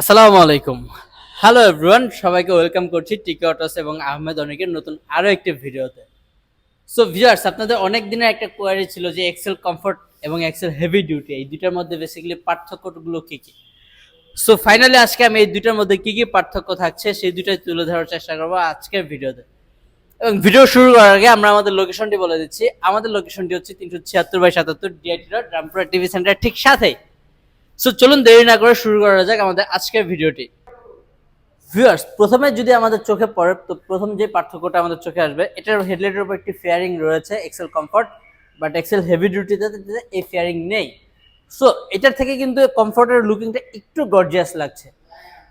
আসসালামু আলাইকুম। Hello everyone সবাইকে ওয়েলকাম করছি টিকে অটোস এবং আহমেদ অনেকের নতুন আরও একটি ভিডিওতে। সো ভিউয়ার্স আপনাদের অনেক দিনের একটা কোয়ারি ছিল যে এক্সেল কমফোর্ট এবং এক্সেল হেভি ডিউটি এই দুটার মধ্যে বেসিক্যালি পার্থক্যগুলো কী কী? সো ফাইনালি আজকে আমি এই দুটার মধ্যে কী কী পার্থক্য থাকছে, সেই দুটাই তুলে ধরার চেষ্টা করব আজকের ভিডিওতে। এবং ভিডিও শুরু করার আগে আমরা আমাদের লোকেশনটি বলে দিচ্ছি। আমাদের লোকেশনটি হচ্ছে তিনশো ছিয়াত্তর বাই সাতাত্তর DIT road Rampura TV centre ঠিক সাথেই। সো চলুন দেরি না করে শুরু করা যাক আমাদের আজকের ভিডিওটি। ভিউয়ার্স প্রথমে যদি আমাদের চোখে পড়ে, তো প্রথম যে পার্থক্যটা আমাদের চোখে আসবে, এটার হেডলাইটের উপর একটি ফেয়ারিং রয়েছে XL comfort but XL heavy ডিউটিতে এই ফেয়ারিং নেই। সো এটার থেকে কিন্তু কমফর্টের লুকিংটা একটু গর্জিয়াস লাগছে।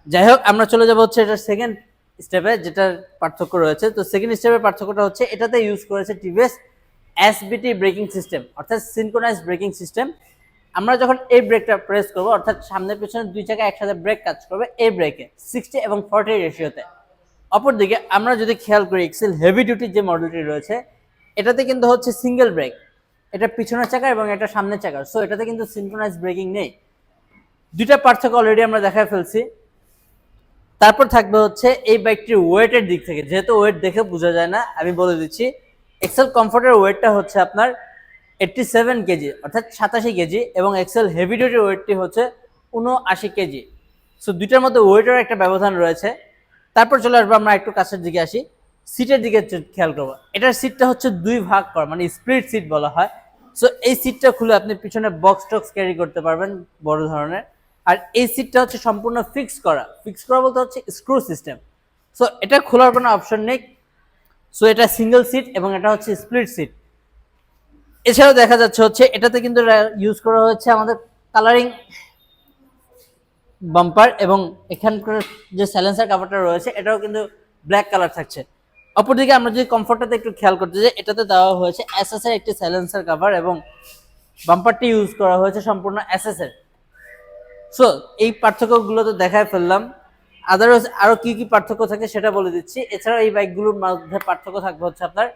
যাই হোক, আমরা চলে যাব হচ্ছে এটার সেকেন্ড স্টেপে যেটার পার্থক্য রয়েছে। তো সেকেন্ড স্টেপের পার্থক্যটা হচ্ছে, এটাতে ইউজ করেছে টিভিএস এসবিটি ব্রেকিং সিস্টেম অর্থাৎ সিনকোনাইজ ব্রেকিং সিস্টেম আমরা যখন এই ব্রেকটা প্রেস করব, অর্থাৎ সামনে পিছনে দুই জায়গায় একসাথে ব্রেক কাজ করবে, এই ব্রেকে সিক্সটি এবং ফর্টি রেশিওতে অপরদিকে আমরা যদি খেয়াল করি এক্সেল হেভি ডিউটির যে মডেলটি রয়েছে, এটাতে কিন্তু হচ্ছে সিঙ্গেল ব্রেক এটা পিছনের চাকা এবং এটা সামনের চাকা। সো এটাতে কিন্তু সিনক্রোনাইজ ব্রেকিং নেই। দুইটা পার্থক্য অলরেডি আমরা দেখায় ফেলছি। তারপর থাকবে হচ্ছে এই বাইকটির ওয়েটের দিক থেকে। যেহেতু ওয়েট দেখে বোঝা যায় না, আমি বলে দিচ্ছি। এক্সেল কমফোর্টের ওয়েটটা হচ্ছে আপনার এইটটি সেভেন কেজি অর্থাৎ সাতাশি কেজি এবং এক্সেল হেভি ডিউটির ওয়েটটি হচ্ছে উনআশি কেজি সো দুইটার মধ্যে ওয়েটের একটা ব্যবধান রয়েছে। তারপর চলে আসব আমরা একটু কাছের দিকে আসি। সিটের দিকে খেয়াল করব। এটার সিটটা হচ্ছে দুই ভাগ করা মানে স্প্লিট সিট বলা হয়। সো এই সিটটা খুলে আপনি পিছনে বক্স টক্স ক্যারি করতে পারবেন, বড় ধরনের। আর এই সিটটা হচ্ছে সম্পূর্ণ ফিক্স করা। ফিক্স করা বলতে হচ্ছে স্ক্রু সিস্টেম সো এটা খোলার কোনো অপশন নেই। সো এটা সিঙ্গেল সিট এবং এটা হচ্ছে স্প্লিট সিট এছাড়াও দেখা যাচ্ছে হচ্ছে, এটাতে কিন্তু ইউজ করা হয়েছে আমাদের কালারিং বাম্পার এবং এখানকার যে সাইলেন্সার কাভারটা রয়েছে, এটাও কিন্তু ব্ল্যাক কালার থাকছে। অপরদিকে আমরা যদি কমফোর্টটাতে একটু খেয়াল করতে যাই, এটাতে দেওয়া হয়েছে এসএস এর একটি সাইলেন্সার কাভার এবং বাম্পারটি ইউজ করা হয়েছে সম্পূর্ণ এসএস এর। সো এই পার্থক্যগুলো তো দেখায় ফেললাম। আদারওয়াইজ আরও কি কি পার্থক্য থাকে সেটা বলে দিচ্ছি। এছাড়াও এই বাইকগুলোর মধ্যে পার্থক্য থাকবে হচ্ছে আপনার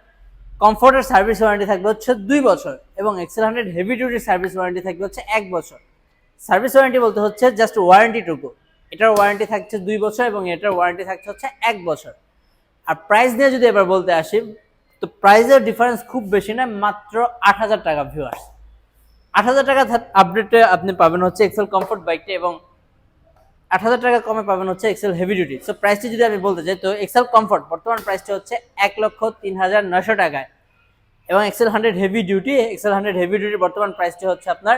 কমফোর্টের সার্ভিস ওয়ারেন্টি থাকবে হচ্ছে দুই বছর এবং এক্সেল হান্ড্রেড হেভি ডিউটির সার্ভিস ওয়ারেন্টি থাকবে হচ্ছে এক বছর। সার্ভিস ওয়ারেন্টি বলতে হচ্ছে জাস্ট ওয়ারেন্টিটুকু এটার ওয়ারেন্টি থাকছে দুই বছর এবং এটার ওয়ারেন্টি থাকছে হচ্ছে এক বছর। আর প্রাইস নিয়ে যদি এবার বলতে আসি, তো প্রাইসের ডিফারেন্স খুব বেশি না, মাত্র আট হাজার টাকা ভিউয়ার্স আট হাজার টাকা আপডেটে আপনি পাবেন হচ্ছে এক্সেল কমফোর্ট বাইকটি এবং আট হাজার টাকা কমে পাবেন হচ্ছে এক্সেল হেভি ডিউটি সো প্রাইসটি যদি আমি বলতে চাই তো এক্সেল কমফোর্ট বর্তমান প্রাইসটি হচ্ছে এক লক্ষ তিন হাজার নশো টাকায়। এবং XL hundred heavy duty XL hundred heavy ডিউটির বর্তমান প্রাইসটি হচ্ছে আপনার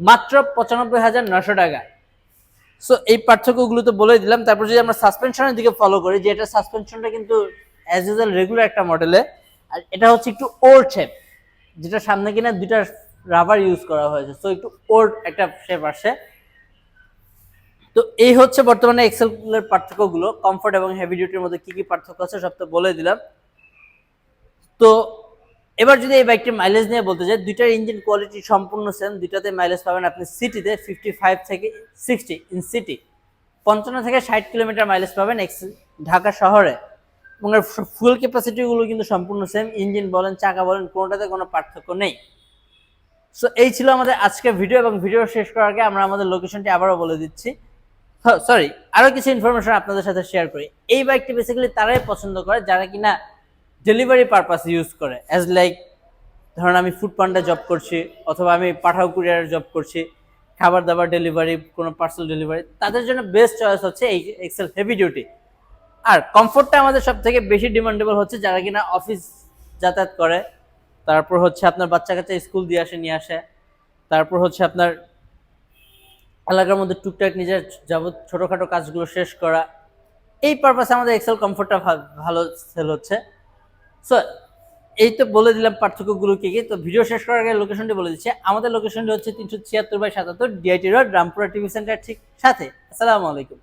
মাত্র পঁচানব্বই হাজার নশো টাকা সো এই পার্থক্যগুলো তো বলে দিলাম। তারপর যদি আমরা সাসপেনশনের দিকে ফলো করি, যে এটা সাসপেনশনটা কিন্তু অ্যাজ ইউজুয়াল রেগুলার একটা মডেলে আর এটা হচ্ছে একটু ওল্ড শেপ যেটা সামনে কিনা দুইটা রাবার ইউজ করা হয়েছে। সো একটু ওল্ড একটা শেপ আসে। তো এই হচ্ছে বর্তমানে এক্সেলের পার্থক্যগুলো। কমফোর্ট এবং হেভি ডিউটির মধ্যে কি কি পার্থক্য আছে সব তো বলে দিলাম। তো এবার যদি এই বাইকটির মাইলেজ নিয়ে বলতে চাই দুইটার ইঞ্জিন কোয়ালিটি সম্পূর্ণ সেম দুইটাতে মাইলেজ পাবেন আপনি সিটিতে ফিফটি ফাইভ থেকে সিক্সটি ইন সিটি পঞ্চান্ন থেকে ষাট কিলোমিটার মাইলেজ পাবেন এক্স ঢাকা শহরে। এবং ফুয়েল ক্যাপাসিটিগুলো কিন্তু সম্পূর্ণ সেম ইঞ্জিন বলেন, চাকা বলেন, কোনোটাতে কোনো পার্থক্য নেই। সো এই ছিল আমাদের আজকের ভিডিও এবং ভিডিও শেষ করার আগে আমরা আমাদের লোকেশনটি আবারও বলে দিচ্ছি। সরি আরও কিছু ইনফরমেশন আপনাদের সাথে শেয়ার করি। এই বাইকটি বেসিক্যালি তারাই পছন্দ করে, যারা কিনা ডেলিভারি পারপাস ইউজ করে। অ্যাজ লাইক ধরুন আমি ফুড পান্ডা জব করছি, অথবা আমি পাঠাও কুরিয়ার জব করছি, খাবার দাবার ডেলিভারি কোনো পার্সেল ডেলিভারি তাদের জন্য বেস্ট চয়েস হচ্ছে এই এক্সেল হেভি ডিউটি আর কমফোর্টটা আমাদের সব থেকে বেশি ডিমান্ডেবল হচ্ছে যারা কিনা অফিস যাতায়াত করে। তারপর হচ্ছে আপনার বাচ্চা কাচ্চা স্কুল দিয়ে আসে, নিয়ে আসে। তারপর হচ্ছে আপনার এলাকার মধ্যে টুকটাক নিজের যাবত ছোটোখাটো কাজগুলো শেষ করা, এই পারপাসে আমাদের এক্সেল কমফোর্টটা ভালো সেল হচ্ছে। সো এই তো বলে দিলাম পার্থক্যগুলো কী কী। তো ভিডিও শেষ করার আগে লোকেশনটি বলে দিচ্ছে। আমাদের লোকেশনটি হচ্ছে তিনশো ছিয়াত্তর বাই সাতাত্তর DIT road Rampura TV centre ঠিক সাথে। আসসালামু আলাইকুম।